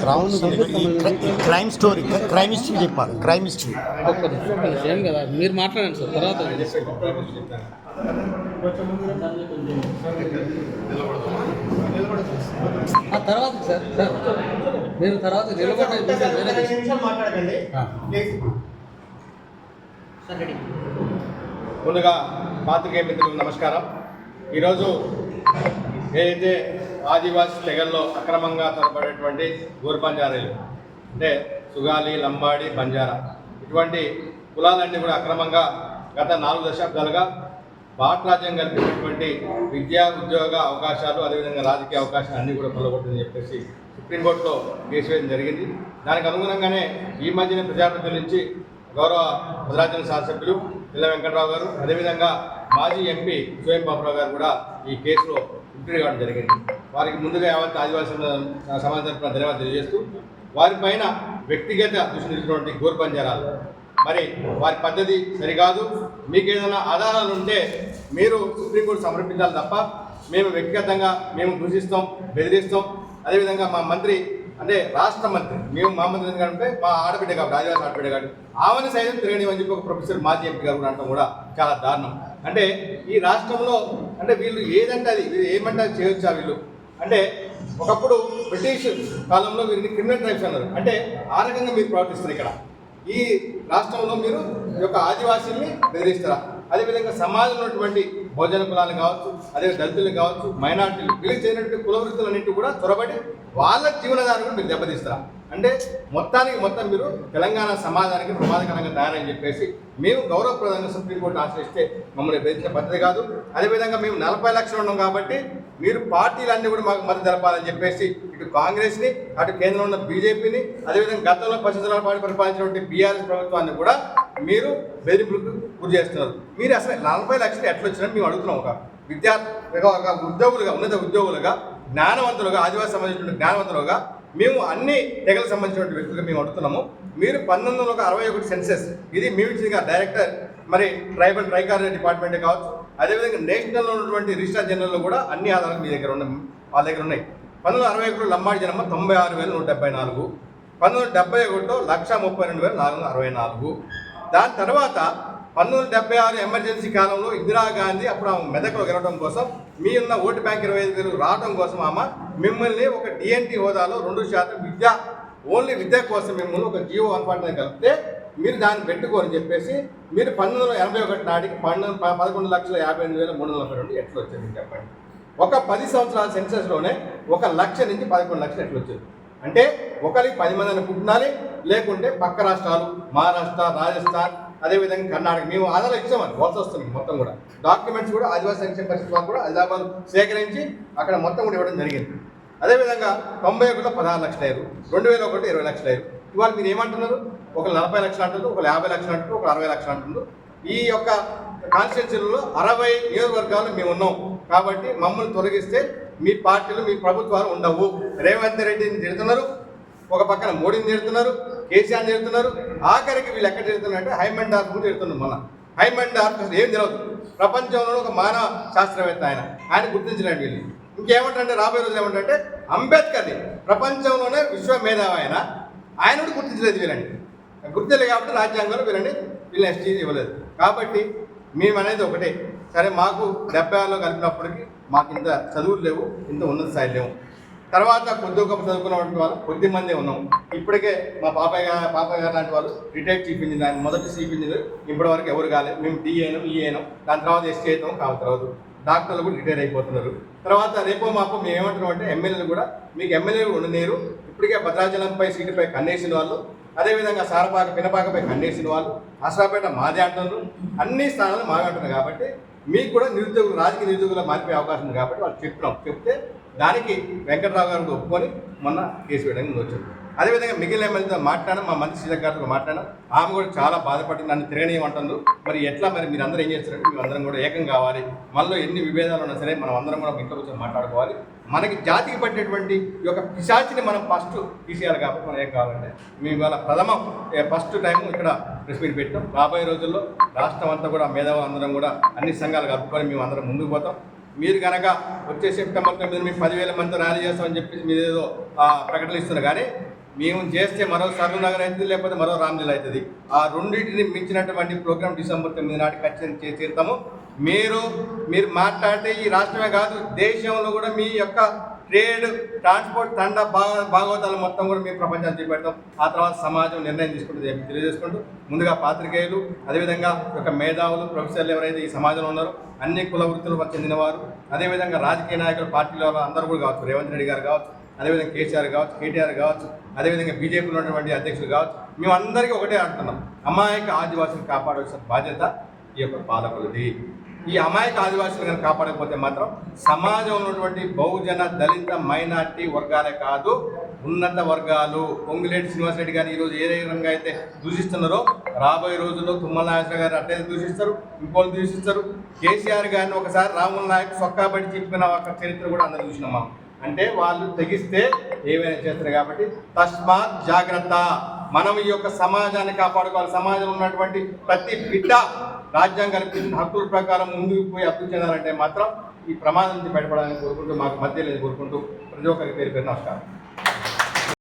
Crown crime story crime history చెప్పాలి crime history. ఏం కదా? మీరు మాట్లాడండి సార్ తర్వాత ఆ తర్వాత సార్ సార్ మీరు తర్వాత. ముందుగా పాత్రికేయ మిత్రులకు నమస్కారం. ఈరోజు ఏదైతే ఆదివాసీ తెగల్లో అక్రమంగా తరబడేటువంటి గోరుపంజారేలు అంటే సుగాలి లంబాడి బంజారా. ఇటువంటి కులాలన్నీ కూడా అక్రమంగా గత నాలుగు దశాబ్దాలుగా భారత రాజ్యం కల్పించినటువంటి విద్యా ఉద్యోగ అవకాశాలు అదేవిధంగా రాజకీయ అవకాశాలు అన్నీ కూడా పొలగొట్టిందని చెప్పేసి సుప్రీంకోర్టులో కేసు వేయడం జరిగింది. దానికి అనుగుణంగానే ఈ మధ్యన ప్రజాప్రతినిధుల నుంచి గౌరవ భద్రాచలం శాసభ్యులు పిల్ల వెంకట్రావు గారు అదేవిధంగా మాజీ ఎంపీ స్వయం బాబురావు గారు కూడా ఈ కేసులో ఇంటర్వ్యూ కావడం జరిగింది. వారికి ముందుగా యావత్ ఆదివాసీ సమాజం తరఫున ధన్యవాదాలు తెలియజేస్తూ వారిపైన వ్యక్తిగత దృష్టి నిలిచినటువంటి గోరు బంజారాలు. మరి వారి పద్ధతి సరికాదు. మీకు ఏదైనా ఆధారాలు ఉంటే మీరు సుప్రీంకోర్టు సమర్పించాలి తప్ప మేము వ్యక్తిగతంగా మేము దూషిస్తాం బెదిరిస్తాం. అదేవిధంగా మా మంత్రి అంటే రాష్ట్ర మంత్రి మేము మా మంత్రి ఎందుకంటే మా ఆడబిడ్డ కాబట్టి ఆదివాసీ ఆడబిడ్డ కాబట్టి ఆమెను సైతం తిరగనివని చెప్పి ఒక ప్రొఫెసర్ మాజీ ఎంపీ గారు అంటాం కూడా చాలా దారుణం. అంటే ఈ రాష్ట్రంలో అంటే వీళ్ళు ఏదంటే అది వీళ్ళు ఏమంటే అది చేయొచ్చా వీళ్ళు? అంటే ఒకప్పుడు బ్రిటిష్ కాలంలో వీరిని క్రిమినల్ ట్రైబ్స్ అన్నారు. అంటే ఆ రకంగా మీరు ప్రవర్తిస్తారు ఇక్కడ. ఈ రాష్ట్రంలో మీరు ఈ యొక్క ఆదివాసీల్ని బెదిరిస్తారా? అదేవిధంగా సమాజంలో ఉన్నటువంటి భోజన కులాలు కావచ్చు అదే దళితులు కావచ్చు మైనార్టీలు వీళ్ళకి చేయనటువంటి కుల వృత్తులన్నింటి కూడా త్వరబడి వాళ్ళ జీవనాధారం కూడా మీరు దెబ్బతీస్తారా? అంటే మొత్తానికి మొత్తం మీరు తెలంగాణ సమాజానికి ప్రమాదకరంగా తయారని చెప్పేసి మేము గౌరవప్రదంగా సుప్రీంకోర్టు ఆశ్రయిస్తే మమ్మల్ని బెదిరించిన పద్ధతి కాదు. అదేవిధంగా మేము నలభై లక్షలు ఉన్నాం కాబట్టి మీరు పార్టీలన్నీ కూడా మాకు మద్దతు తెలపాలని చెప్పేసి ఇటు కాంగ్రెస్ని అటు కేంద్రంలో ఉన్న బీజేపీని అదేవిధంగా గతంలో పశ్చిమ పార్టీ పరిపాలించినటువంటి బీఆర్ఎస్ ప్రభుత్వాన్ని కూడా మీరు బెదిరింపులకు గురి చేస్తున్నారు. మీరు అసలు నలభై లక్షలు ఎట్లా వచ్చినా మేము అడుగుతున్నాం ఒక విద్యార్థి ఒక ఉద్యోగులుగా ఉన్నత ఉద్యోగులుగా జ్ఞానవంతులుగా ఆదివాసి సంబంధించిన జ్ఞానవంతులుగా మేము అన్ని తెగలకు సంబంధించినటువంటి వ్యక్తులుగా మేము అడుగుతున్నాము. మీరు పంతొమ్మిది వందల అరవై ఒకటి సెన్సెస్ ఇది మీ ఇచ్చిన డైరెక్టర్ మరి ట్రైబల్ ట్రైకార్ డిపార్ట్మెంట్ కావచ్చు. అదేవిధంగా నేషనల్లో ఉన్నటువంటి రిజిస్టర్ జనరల్లో కూడా అన్ని ఆధారాలు మీ దగ్గర ఉన్నాయి. వాళ్ళ దగ్గర ఉన్నాయి. పంతొమ్మిది వందల అరవై ఒకటిలో లంబాడి జనమ తొంభై ఆరు వేల నూట డెబ్బై నాలుగు. పంతొమ్మిది వందల డెబ్బై ఒకటిలో లక్ష ముప్పై రెండు వేల నాలుగు వందల అరవై నాలుగు. దాని తర్వాత పంతొమ్మిది వందల డెబ్బై ఆరు ఎమర్జెన్సీ కాలంలో ఇందిరాగాంధీ అప్పుడు ఆమె మెదక్లో గెలవడం కోసం మీ ఉన్న ఓటు బ్యాంక్ ఇరవై ఐదు వేలు రావడం కోసం ఆమె మిమ్మల్ని ఒక డిఎన్టీ హోదాలో రెండు శాతం విద్య ఓన్లీ విద్య కోసం మిమ్మల్ని ఒక జియో వన్ కలిపితే మీరు దాన్ని పెట్టుకోని చెప్పేసి మీరు పంతొమ్మిది వందల ఎనభై ఒకటి నాటికి పన్నెండు పదకొండు లక్షల యాభై ఎనిమిది వేల మూడు వందల నలభై రెండు ఎట్లు వచ్చింది చెప్పండి? ఒక పది సంవత్సరాల సెన్సెస్లోనే ఒక లక్ష నుంచి పదకొండు లక్షలు ఎట్లా వచ్చింది? అంటే ఒకరికి పది మందిని పుట్టినాలి లేకుంటే పక్క రాష్ట్రాలు మహారాష్ట్ర రాజస్థాన్ అదేవిధంగా కర్ణాటక మేము ఆధారాలు ఇచ్చామని వలస వస్తుంది మొత్తం కూడా. డాక్యుమెంట్స్ కూడా ఆదివాసీ సంక్షేమ పరిషత్ వాళ్ళు కూడా హైదరాబాద్ సేకరించి అక్కడ మొత్తం కూడా ఇవ్వడం జరిగింది. అదేవిధంగా తొంభై ఒకటిలో పదహారు లక్షలు అయ్యారు రెండు వేల ఒకటి ఇరవై లక్షలు అయ్యారు. ఇవాళ మీరు ఏమంటున్నారు? ఒక నలభై లక్షలు అంటున్నారు ఒక యాభై లక్షలు అంటున్నారు ఒక అరవై లక్షలు అంటున్నారు. ఈ యొక్క కాన్స్టిట్యున్సీలలో అరవై నియోజకవర్గాలు మేము ఉన్నాం. కాబట్టి మమ్మల్ని తొలగిస్తే మీ పార్టీలు మీ ప్రభుత్వాలు ఉండవు. రేవంత్ రెడ్డిని తిడుతున్నారు ఒక పక్కన మోడీని తిడుతున్నారు కేసీఆర్ని తిడుతున్నారు. ఆఖరికి వీళ్ళు ఎక్కడ తిడుతున్నారు అంటే హైమండ్ డార్క్ కూడా తిడుతున్నారు మన హైమండ్ డార్క్ ఏం తెలియదు ప్రపంచంలో ఒక మానవ శాస్త్రవేత్త ఆయన. ఆయన గుర్తించలేండి వీళ్ళు. ఇంకేమంటారంటే రాబోయే రోజులు ఏమంటారంటే అంబేద్కర్ని ప్రపంచంలోనే విశ్వ మేధావి ఆయన. ఆయన కూడా గుర్తించలేదు వీళ్ళని. గుర్తించలేదు కాబట్టి రాజ్యాంగంలో వీళ్ళని వీళ్ళని ఎస్టీ ఇవ్వలేదు. కాబట్టి మేము అనేది ఒకటే. సరే మాకు డెబ్బై ఆరులో కలిపినప్పటికీ మాకు ఇంత చదువులు లేవు ఇంత ఉన్నత స్థాయి లేవు. తర్వాత కొద్ది గొప్ప చదువుకున్నటువంటి వాళ్ళు కొద్ది మంది ఉన్నాం. ఇప్పటికే మా పాపయ్య గారు పాపయ్య గారు లాంటి వాళ్ళు రిటైర్డ్ చీఫ్ ఇంజనీర్ ఆయన మొదటి చీఫ్ ఇంజనీర్ ఇప్పటి వరకు ఎవరు కాలేదు మేము డి అయినాం ఈ అయినాం దాని తర్వాత ఎస్టీ అవుతాం కావాలి తర్వాత. డాక్టర్లు కూడా రిటైర్ అయిపోతున్నారు. తర్వాత రేపో మాపో మేము ఏమంటున్నాం అంటే ఎమ్మెల్యేలు కూడా మీకు ఎమ్మెల్యేలు ఉండలేరు ఇప్పటికే భద్రాచలంపై సీటుపై కన్నేసిన వాళ్ళు అదేవిధంగా సారపాక పినపాకపై కన్నేసిన వాళ్ళు అసరాపేట మాదే అంటున్నారు. అన్ని స్థానాలు మావే అంటున్నారు కాబట్టి మీకు కూడా నిరుద్యోగులు రాజకీయ నిరుద్యోగులు మారిపోయే అవకాశం ఉంది కాబట్టి వాళ్ళు చెప్తున్నాం చెప్తే దానికి వెంకట్రావు గారిని ఒప్పుకొని మొన్న కేసు వేయడానికి ముందు వచ్చారు. అదేవిధంగా మిగిలిన ఎమ్మెల్యేతో మాట్లాడడం మా మంత్రి శ్రీధర్ గారితో మాట్లాడడం ఆమె కూడా చాలా బాధపడి నన్ను తిరగనీయమంటుంది మరి ఎట్లా మరి మీరు అందరూ ఏం చేస్తారంటే మేము అందరం కూడా ఏకం కావాలి. మనలో ఎన్ని విభేదాలు ఉన్నా సరే మనం అందరం కూడా ఇంట్లో కూర్చొని మాట్లాడుకోవాలి. మనకి జాతికి పట్టేటువంటి ఈ యొక్క పిశాచిని మనం ఫస్ట్ తీసేయాలి కాబట్టి మనం ఏం కావాలంటే మేము ఇవాళ ప్రథమ ఫస్ట్ టైం ఇక్కడ ప్రెస్ మీట్ పెట్టాం. రాబోయే రోజుల్లో రాష్ట్రం అంతా కూడా మేధావులు అందరం కూడా అన్ని సంఘాలు కలుపుకొని మేము అందరం ముందుకు పోతాం. మీరు కనుక వచ్చే సెప్టెంబర్ తొమ్మిది మీకు పదివేల మంది ర్యాలీ చేస్తామని చెప్పేసి మీరు ఏదో ఆ, ప్రకటనలు ఇస్తున్నారు. కానీ మేము చేస్తే మరో సర్వనగర్ నగర్ అవుతుంది లేకపోతే మరో రామ్లీల అవుతుంది. ఆ రెండింటిని మించినటువంటి ప్రోగ్రామ్ డిసెంబర్ తొమ్మిది నాటికి ఖచ్చితంగా చేసి మీరు మీరు మాట్లాడితే ఈ రాష్ట్రమే కాదు దేశంలో కూడా మీ యొక్క ట్రేడ్ ట్రాన్స్పోర్ట్ తండ భాగ భాగవతాలు మొత్తం కూడా మేము ప్రపంచాన్ని చూపెడతాం. ఆ తర్వాత సమాజం నిర్ణయం తీసుకుంటుంది చెప్పి తెలియజేసుకుంటూ ముందుగా పాత్రికేయులు అదేవిధంగా ఒక మేధావులు ప్రొఫెసర్లు ఎవరైతే ఈ సమాజంలో ఉన్నారో అన్ని కుల వృత్తులకు చెందినవారు. అదేవిధంగా రాజకీయ నాయకులు పార్టీల అందరూ కూడా కావచ్చు. రేవంత్ రెడ్డి గారు కావచ్చు అదేవిధంగా కేసీఆర్ కావచ్చు కేటీఆర్ కావచ్చు అదేవిధంగా బీజేపీలో ఉన్నటువంటి అధ్యక్షులు కావచ్చు. మేము అందరికీ ఒకటే అంటున్నాం. అమాయక ఆదివాసులు కాపాడవలసిన బాధ్యత ఈ యొక్క పాలకులది. ఈ అమాయక ఆదివాసులు కనుక కాపాడకపోతే మాత్రం సమాజంలో ఉన్నటువంటి బహుజన దళిత మైనార్టీ వర్గాలే కాదు ఉన్నత వర్గాలు. పొంగులేటి శ్రీనివాసరెడ్డి గారు ఈరోజు ఏ రకంగా అయితే దూషిస్తున్నారో రాబోయే రోజుల్లో తుమ్మల నాగేశ్వర గారు అట్లే దూషిస్తారు ఇంకోళ్ళు దూషిస్తారు. కేసీఆర్ గారిని ఒకసారి రాముల నాయక్ సొక్కాబడి చెప్పిన ఒక చరిత్ర కూడా అందరూ చూసినామా అంటే వాళ్ళు తెగిస్తే ఏమైనా చేస్తారు కాబట్టి తస్మాత్ జాగ్రత్త. మనం ఈ యొక్క సమాజాన్ని కాపాడుకోవాలి. సమాజంలో ఉన్నటువంటి ప్రతి బిడ్డ రాజ్యాంగం కల్పించిన హక్కుల ప్రకారం ముందుకు పోయి అభివృద్ధి చెందాలంటే మాత్రం ఈ ప్రమాదం నుంచి బయటపడాలని కోరుకుంటూ మాకు మధ్య లేదు కోరుకుంటూ ప్రతి ఒక్కరికి పేరు పేరు నమస్కారం.